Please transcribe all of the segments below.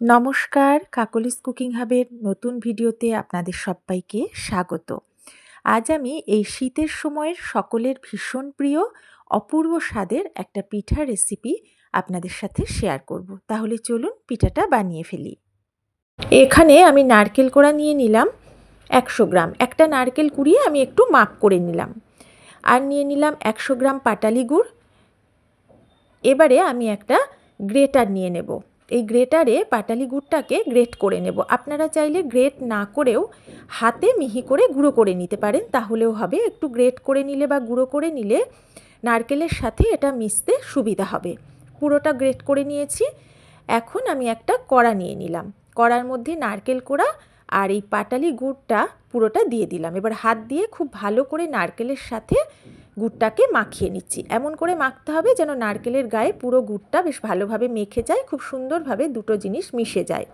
নমস্কার, কাকলিস কুকিং হাবের নতুন ভিডিওতে আপনাদের সবাইকে স্বাগত। আজ আমি এই শীতের সময়ের সকলের ভীষণ প্রিয় অপূর্ব স্বাদের একটা পিঠা রেসিপি আপনাদের সাথে শেয়ার করব। তাহলে চলুন পিঠাটা বানিয়ে ফেলি। এখানে আমি নারকেল কোড়া নিয়ে নিলাম একশো গ্রাম। একটা নারকেল কুড়িয়ে আমি একটু মাপ করে নিলাম। আর নিয়ে নিলাম একশো গ্রাম পাটালি গুড়। এবারে আমি একটা গ্রেটার নিয়ে নেব। এই গ্রেটারে পাটালি গুড়টাকে গ্রেট করে নেব। আপনারা চাইলে গ্রেট না করেও হাতে মিহি করে গুঁড়ো করে নিতে পারেন, তাহলেও হবে। একটু গ্রেট করে নিলে বা গুঁড়ো করে নিলে নারকেলের সাথে এটা মিশতে সুবিধা হবে। পুরোটা গ্রেট করে নিয়েছি। এখন আমি একটা কড়া নিয়ে নিলাম। কড়ার মধ্যে নারকেল কোড়া আর এই পাটালি গুড়টা পুরোটা দিয়ে দিলাম। এবার হাত দিয়ে খুব ভালো করে নারকেলের সাথে গুড়টাকে মাখিয়ে নিচ্ছি। এমন করে মাখতে হবে যেন নারকেলের গায়ে পুরো গুড়টা বেশ ভালোভাবে মেখে যায়, খুব সুন্দরভাবে দুটো জিনিস মিশে যায়।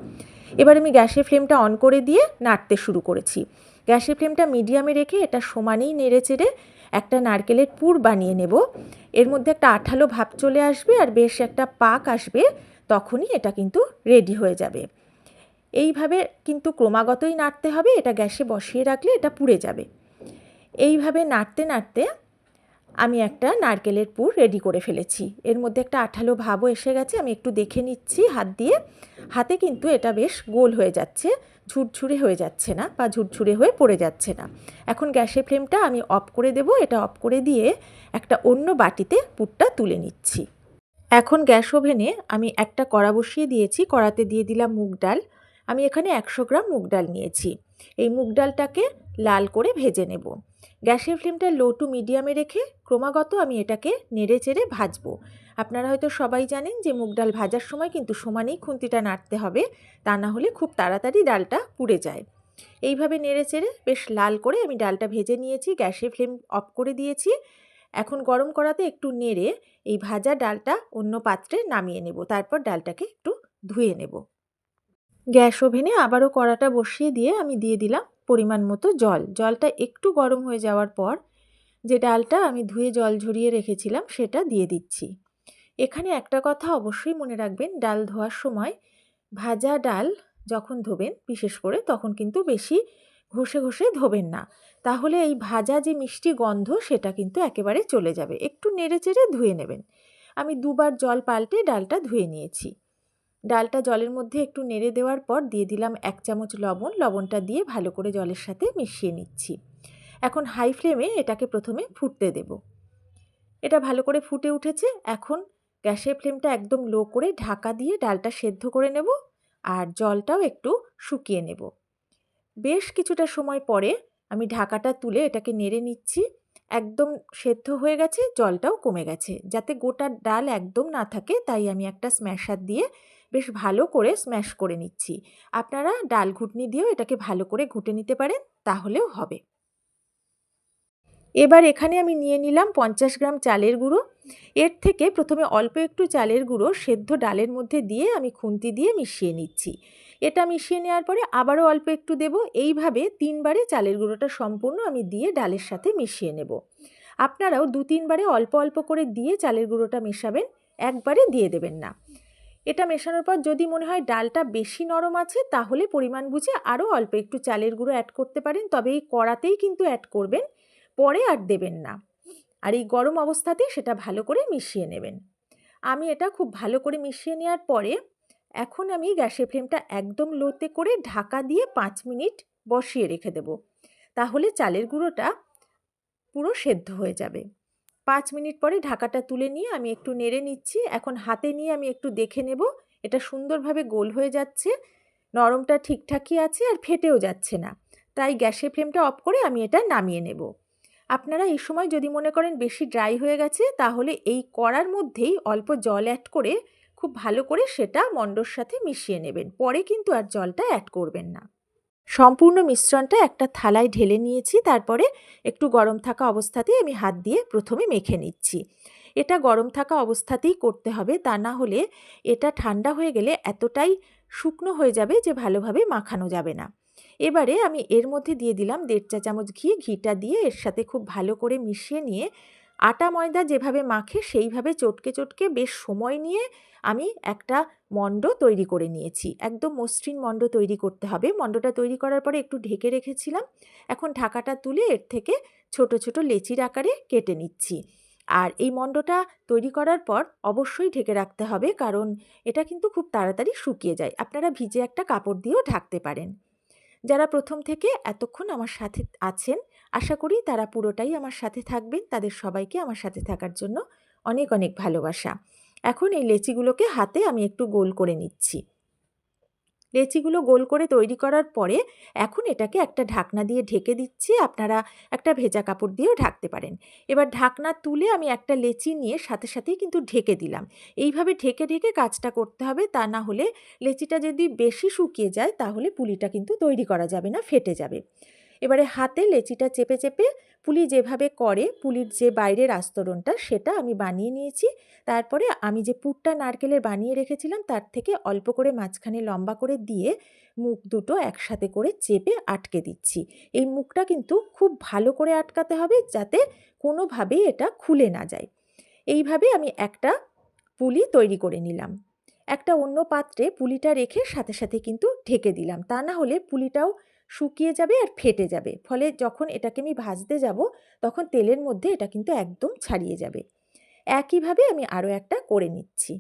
এবার আমি গ্যাসের ফ্লেমটা অন করে দিয়ে নাড়তে শুরু করেছি। গ্যাসের ফ্লেমটা মিডিয়ামে রেখে এটা সমানেই নেড়ে চেড়ে একটা নারকেলের পুর বানিয়ে নেব। এর মধ্যে একটা আঠালো ভাব চলে আসবে আর বেশ একটা পাক আসবে, তখনই এটা কিন্তু রেডি হয়ে যাবে। এইভাবে কিন্তু ক্রমাগতই নাড়তে হবে, এটা গ্যাসে বসিয়ে রাখলে এটা পুড়ে যাবে। এইভাবে নাড়তে নাড়তে আমি একটা নারকেলের পুর রেডি করে ফেলেছি। এর মধ্যে একটা আঠালো ভাবও এসে গেছে, আমি একটু দেখে নিচ্ছি হাত দিয়ে। হাতে কিন্তু এটা বেশ গোল হয়ে যাচ্ছে, ঝুরঝুরে হয়ে যাচ্ছে না বা ঝুরঝুরে হয়ে পড়ে যাচ্ছে না। এখন গ্যাসের ফ্লেমটা আমি অফ করে দেব, এটা অফ করে দিয়ে একটা অন্য বাটিতে পুরটা তুলে নিচ্ছি। এখন গ্যাস ওভেনে আমি একটা কড়া বসিয়ে দিয়েছি, কড়াতে দিয়ে দিলাম মুগ ডাল। আমি এখানে একশো গ্রাম মুগ ডাল নিয়েছি। এই মুগ ডালটাকে লাল করে ভেজে নেব। গ্যাসের ফ্লেমটা লো টু মিডিয়ামে রেখে ক্রমাগত আমি এটাকে নেড়ে চেড়ে ভাজবো। আপনারা হয়তো সবাই জানেন যে মুগ ডাল ভাজার সময় কিন্তু সমানেই খুন্তিটা নাড়তে হবে, তা না হলে খুব তাড়াতাড়ি ডালটা পুড়ে যায়। এইভাবে নেড়ে চেড়ে বেশ লাল করে আমি ডালটা ভেজে নিয়েছি, গ্যাসের ফ্লেম অফ করে দিয়েছি। এখন গরম করাতে একটু নেড়ে এই ভাজা ডালটা অন্য পাত্রে নামিয়ে নেব, তারপর ডালটাকে একটু ধুয়ে নেব। গ্যাস ওভেনে আবারও কড়াটা বসিয়ে দিয়ে আমি দিয়ে দিলাম পরিমাণ মতো জল। জলটা একটু গরম হয়ে যাওয়ার পর যে ডালটা আমি ধুয়ে জল ঝরিয়ে রেখেছিলাম, সেটা দিয়ে দিচ্ছি। এখানে একটা কথা অবশ্যই মনে রাখবেন, ডাল ধোয়ার সময় ভাজা ডাল যখন ধোবেন, বিশেষ করে তখন কিন্তু বেশি ঘষে ঘষে ধোবেন না। তাহলে এই ভাজা যে মিষ্টি গন্ধ, সেটা কিন্তু একেবারে চলে যাবে। একটু নেড়ে চেড়ে ধুয়ে নেবেন। আমি দুবার জল পাল্টে ডালটা ধুয়ে নিয়েছি। ডালটা জলের মধ্যে একটু নেড়ে দেওয়ার পর দিয়ে দিলাম এক চামচ লবণ। লবণটা দিয়ে ভালো করে জলের সাথে মিশিয়ে নিচ্ছি। এখন হাই ফ্লেমে এটাকে প্রথমে ফুটতে দেব। এটা ভালো করে ফুটে উঠেছে। এখন গ্যাসের ফ্লেমটা একদম লো করে ঢাকা দিয়ে ডালটা সেদ্ধ করে নেব আর জলটাও একটু শুকিয়ে নেব। বেশ কিছুটা সময় পরে আমি ঢাকাটা তুলে এটাকে নেড়ে নিচ্ছি। একদম সেদ্ধ হয়ে গেছে, জলটাও কমে গেছে। যাতে গোটা ডাল একদম না থাকে, তাই আমি একটা স্ম্যাশার দিয়ে বেশ ভালো করে স্ম্যাশ করে নিচ্ছি। আপনারা ডাল ঘুটনি দিয়েও এটাকে ভালো করে ঘুটে নিতে পারেন, তাহলেও হবে। এবার এখানে আমি নিয়ে নিলাম পঞ্চাশ গ্রাম চালের গুঁড়ো। এর থেকে প্রথমে অল্প একটু চালের গুঁড়ো সেদ্ধ ডালের মধ্যে দিয়ে আমি খুন্তি দিয়ে মিশিয়ে নিচ্ছি। এটা মিশিয়ে নেওয়ার পরে আবারও অল্প একটু দেব। এইভাবে তিনবারে চালের গুঁড়োটা সম্পূর্ণ আমি দিয়ে ডালের সাথে মিশিয়ে নেব। আপনারাও দু তিনবারে অল্প অল্প করে দিয়ে চালের গুঁড়োটা মেশাবেন, একবারে দিয়ে দেবেন না। এটা মেশানোর পর যদি মনে হয় ডালটা বেশি নরম আছে, তাহলে পরিমাণ বুঝে আরও অল্প একটু চালের গুঁড়ো অ্যাড করতে পারেন, তবে এই কড়াতেই কিন্তু অ্যাড করবেন, পরে আর দেবেন না। আর এই গরম অবস্থাতেই সেটা ভালো করে মিশিয়ে নেবেন। আমি এটা খুব ভালো করে মিশিয়ে নেওয়ার পরে, এখন আমি গ্যাসের ফ্লেমটা একদম লোতে করে ঢাকা দিয়ে পাঁচ মিনিট বসিয়ে রেখে দেব। তাহলে চালের গুঁড়োটা পুরো সেদ্ধ হয়ে যাবে। পাঁচ মিনিট পরে ঢাকাটা তুলে নিয়ে আমি একটু নেড়ে নিচ্ছি। এখন হাতে নিয়ে আমি একটু দেখে নেব। এটা সুন্দরভাবে গোল হয়ে যাচ্ছে, নরমটা ঠিকঠাকই আছে আর ফেটেও যাচ্ছে না। তাই গ্যাসের ফ্লেমটা অফ করে আমি এটা নামিয়ে নেব। আপনারা এই সময় যদি মনে করেন বেশি ড্রাই হয়ে গেছে, তাহলে এই কড়ার মধ্যেই অল্প জল অ্যাড করে খুব ভালো করে সেটা মণ্ডর সাথে মিশিয়ে নেবেন। পরে কিন্তু আর জলটা অ্যাড করবেন না। সম্পূর্ণ মিশ্রণটা একটা থালায় ঢেলে নিয়েছি, তারপরে একটু গরম থাকা অবস্থাতেই আমি হাত দিয়ে প্রথমে মেখে নিচ্ছি। এটা গরম থাকা অবস্থাতেই করতে হবে, তা না হলে এটা ঠান্ডা হয়ে গেলে এতটাই শুকনো হয়ে যাবে যে ভালোভাবে মাখানো যাবে না। এবারে আমি এর মধ্যে দিয়ে দিলাম দেড় চা চামচ ঘি, ঘিটা দিয়ে এর সাথে খুব ভালো করে মিশিয়ে নিয়ে আটা ময়দা যেভাবে মাখে, সেইভাবে চটকে চটকে বেশ সময় নিয়ে আমি একটা মণ্ড তৈরি করে নিয়েছি। একদম মসৃণ মণ্ড তৈরি করতে হবে। মণ্ডটা তৈরি করার পরে একটু ঢেকে রেখেছিলাম। এখন ঢাকাটা তুলে এর থেকে ছোট ছোট লেচির আকারে কেটে নিচ্ছি। আর এই মণ্ডটা তৈরি করার পর অবশ্যই ঢেকে রাখতে হবে, কারণ এটা কিন্তু খুব তাড়াতাড়ি শুকিয়ে যায়। আপনারা ভিজে একটা কাপড় দিয়েও ঢাকতে পারেন। যারা প্রথম থেকে এতক্ষণ আমার সাথে আছেন আশা করি তারা পুরোটাই আমার সাথে থাকবেন। তাদের সবাইকে আমার সাথে থাকার জন্য অনেক অনেক ভালোবাসা। এখন এই লেচিগুলোকে হাতে আমি একটু গোল করে নিচ্ছি। লেচিগুলো গোল করে তৈরি করার পরে এখন এটাকে একটা ঢাকনা দিয়ে ঢেকে দিচ্ছি। আপনারা একটা ভেজা কাপড় দিয়েও ঢাকতে পারেন। এবার ঢাকনা তুলে আমি একটা লেচি নিয়ে সাথে, সাথেই কিন্তু ঢেকে দিলাম। এইভাবে ঢেকে ঢেকে কাজটা করতে হবে। তা না হলে লেচিটা যদি বেশি শুকিয়ে যায়, তাহলে পুলিটা কিন্তু তৈরি করা যাবে না, ফেটে যাবে। এবারে হাতে লেচিটা চেপে চেপে পুলি যেভাবে করে, পুলির যে বাইরের আস্তরণটা সেটা আমি বানিয়ে নিয়েছি। তারপরে আমি যে পুরটা নারকেলের বানিয়ে রেখেছিলাম তার থেকে অল্প করে মাঝখানে লম্বা করে দিয়ে মুখ দুটো একসাথে করে চেপে আটকে দিচ্ছি। এই মুখটা কিন্তু খুব ভালো করে আটকাতে হবে যাতে কোনোভাবেই এটা খুলে না যায়। এইভাবে আমি একটা পুলি তৈরি করে নিলাম। একটা অন্য পাত্রে পুলিটা রেখে সাথে সাথে কিন্তু ঢেকে দিলাম। তা না হলে পুলিটাও শুকিয়ে যাবে আর ফেটে যাবে। ফলে যখন এটাকে আমি ভাজতে যাব, তখন তেলের মধ্যে এটা কিন্তু একদম ছাড়িয়ে যাবে। একইভাবে আমি আরও একটা করে নিচ্ছি।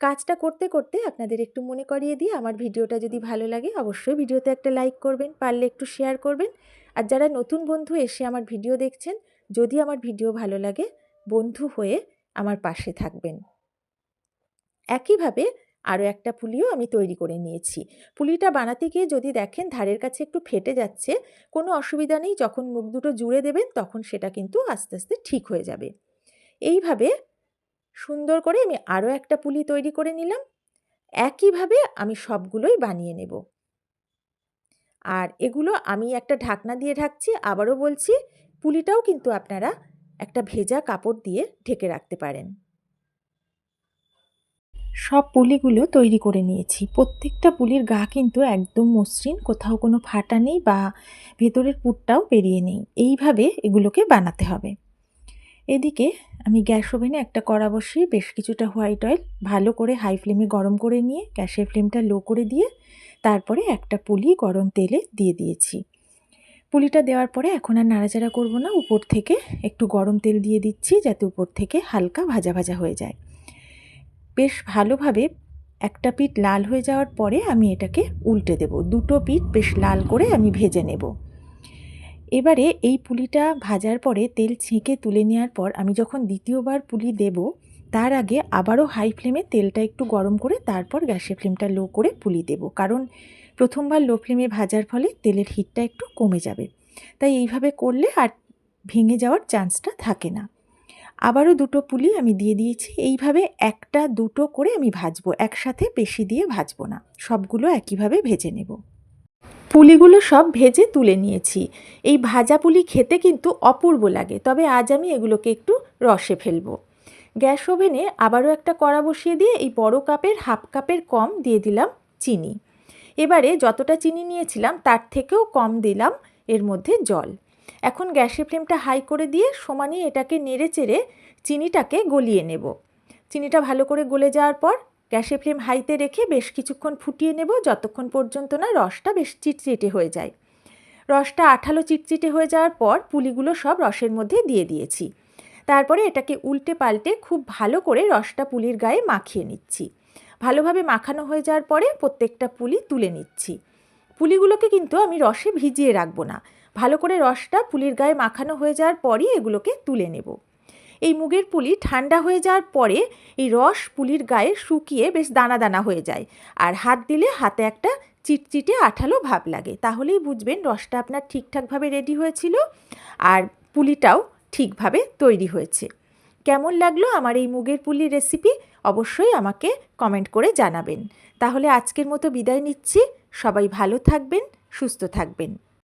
কাজটা করতে করতে আপনাদের একটু মনে করিয়ে দিয়ে আমার ভিডিওটা যদি ভালো লাগে, অবশ্যই ভিডিওতে একটা লাইক করবেন, পারলে একটু শেয়ার করবেন। আর যারা নতুন বন্ধু এসে আমার ভিডিও দেখছেন, যদি আমার ভিডিও ভালো লাগে, বন্ধু হয়ে আমার পাশে থাকবেন। একইভাবে আরও একটা পুলিও আমি তৈরি করে নিয়েছি। পুলিটা বানাতে গিয়ে যদি দেখেন ধারের কাছে একটু ফেটে যাচ্ছে, কোনো অসুবিধা নেই, যখন মুখ দুটো জুড়ে দেবেন তখন সেটা কিন্তু আস্তে আস্তে ঠিক হয়ে যাবে। এইভাবে সুন্দর করে আমি আরও একটা পুলি তৈরি করে নিলাম। একইভাবে আমি সবগুলোই বানিয়ে নেব। আর এগুলো আমি একটা ঢাকনা দিয়ে ঢাকছি, আবারও বলছি, পুলিটাও কিন্তু আপনারা একটা ভেজা কাপড় দিয়ে ঢেকে রাখতে পারেন। সব পুলিগুলো তৈরি করে নিয়েছি। প্রত্যেকটা পুলির গা কিন্তু একদম মসৃণ, কোথাও কোনো ফাটা নেই বা ভেতরের পুরটাও বেরিয়ে নেই। এইভাবে এগুলোকে বানাতে হবে। এদিকে আমি গ্যাস ওভেনে একটা কড়া বসিয়ে বেশ কিছুটা হোয়াইট অয়েল ভালো করে হাই ফ্লেমে গরম করে নিয়ে, গ্যাসের ফ্লেমটা লো করে দিয়ে তারপরে একটা পুলি গরম তেলে দিয়ে দিয়েছি। পুলিটা দেওয়ার পরে এখন আর নাড়াচাড়া করব না। উপর থেকে একটু গরম তেল দিয়ে দিচ্ছি যাতে উপর থেকে হালকা ভাজা ভাজা হয়ে যায়। বেশ ভালোভাবে একটা পিঠ লাল হয়ে যাওয়ার পরে আমি এটাকে উল্টে দেব। দুটো পিঠ বেশ লাল করে আমি ভেজে নেব। এবারে এই পুলিটা ভাজার পরে তেল ছেঁকে তুলে নেওয়ার পর আমি যখন দ্বিতীয়বার পুলি দেব, তার আগে আবারও হাই ফ্লেমে তেলটা একটু গরম করে তারপর গ্যাসের ফ্লেমটা লো করে পুলি দেব। কারণ প্রথমবার লো ফ্লেমে ভাজার ফলে তেলের হিটটা একটু কমে যাবে। তাই এইভাবে করলে আর ভেঙে যাওয়ার চান্সটা থাকে না। আবারও দুটো পুলি আমি দিয়ে দিয়েছি। এইভাবে একটা, দুটো করে আমি ভাজবো। একসাথে বেশি দিয়ে ভাজবো না। সবগুলো একইভাবে ভেজে নেব। পুলিগুলো সব ভেজে তুলে নিয়েছি। এই ভাজা পুলি খেতে কিন্তু অপূর্ব লাগে। তবে আজ আমি এগুলোকে একটু রসে ফেলব। গ্যাস ওভেনে আবারও একটা কড়া বসিয়ে দিয়ে এই বড় কাপের, হাফ কাপের কম দিয়ে দিলাম চিনি। এবারে যতটা চিনি নিয়েছিলাম তার থেকেও কম দিলাম এর মধ্যে জল। এখন গ্যাসের ফ্লেমটা হাই করে দিয়ে সমানে এটাকে নেড়ে চেড়ে চিনিটাকে গলিয়ে নেব। চিনিটা ভালো করে গলে যাওয়ার পর গ্যাসের ফ্লেম হাইতে রেখে বেশ কিছুক্ষণ ফুটিয়ে নেব, যতক্ষণ পর্যন্ত না রসটা বেশ চিটচিটে হয়ে যায়। রসটা আঠালো চিটচিটে হয়ে যাওয়ার পর পুলিগুলো সব রসের মধ্যে দিয়ে দিয়েছি। তারপরে এটাকে উল্টে পাল্টে খুব ভালো করে রসটা পুলির গায়ে মাখিয়ে নিচ্ছি। ভালোভাবে মাখানো হয়ে যাওয়ার পরে প্রত্যেকটা পুলি তুলে নিচ্ছি। পুলিগুলোকে কিন্তু আমি রসে ভিজিয়ে রাখব না। ভালো করে রসটা পুলির গায়ে মাখানো হয়ে যাওয়ার পরই এগুলোকে তুলে নেব। এই মুগের পুলি ঠান্ডা হয়ে যাওয়ার পরে এই রস পুলির গায়ে শুকিয়ে বেশ দানা দানা হয়ে যায়। আর হাত দিলে হাতে একটা চিটচিটে আঠালো ভাব লাগে। তাহলেই বুঝবেন রসটা আপনার ঠিকঠাকভাবে রেডি হয়েছিল আর পুলিটাও ঠিকভাবে তৈরি হয়েছে। কেমন লাগল আমার এই মুগের পুলির রেসিপি অবশ্যই আমাকে কমেন্ট করে জানাবেন। তাহলে আজকের মতো বিদায় নিচ্ছি। সবাই ভালো থাকবেন, সুস্থ থাকবেন।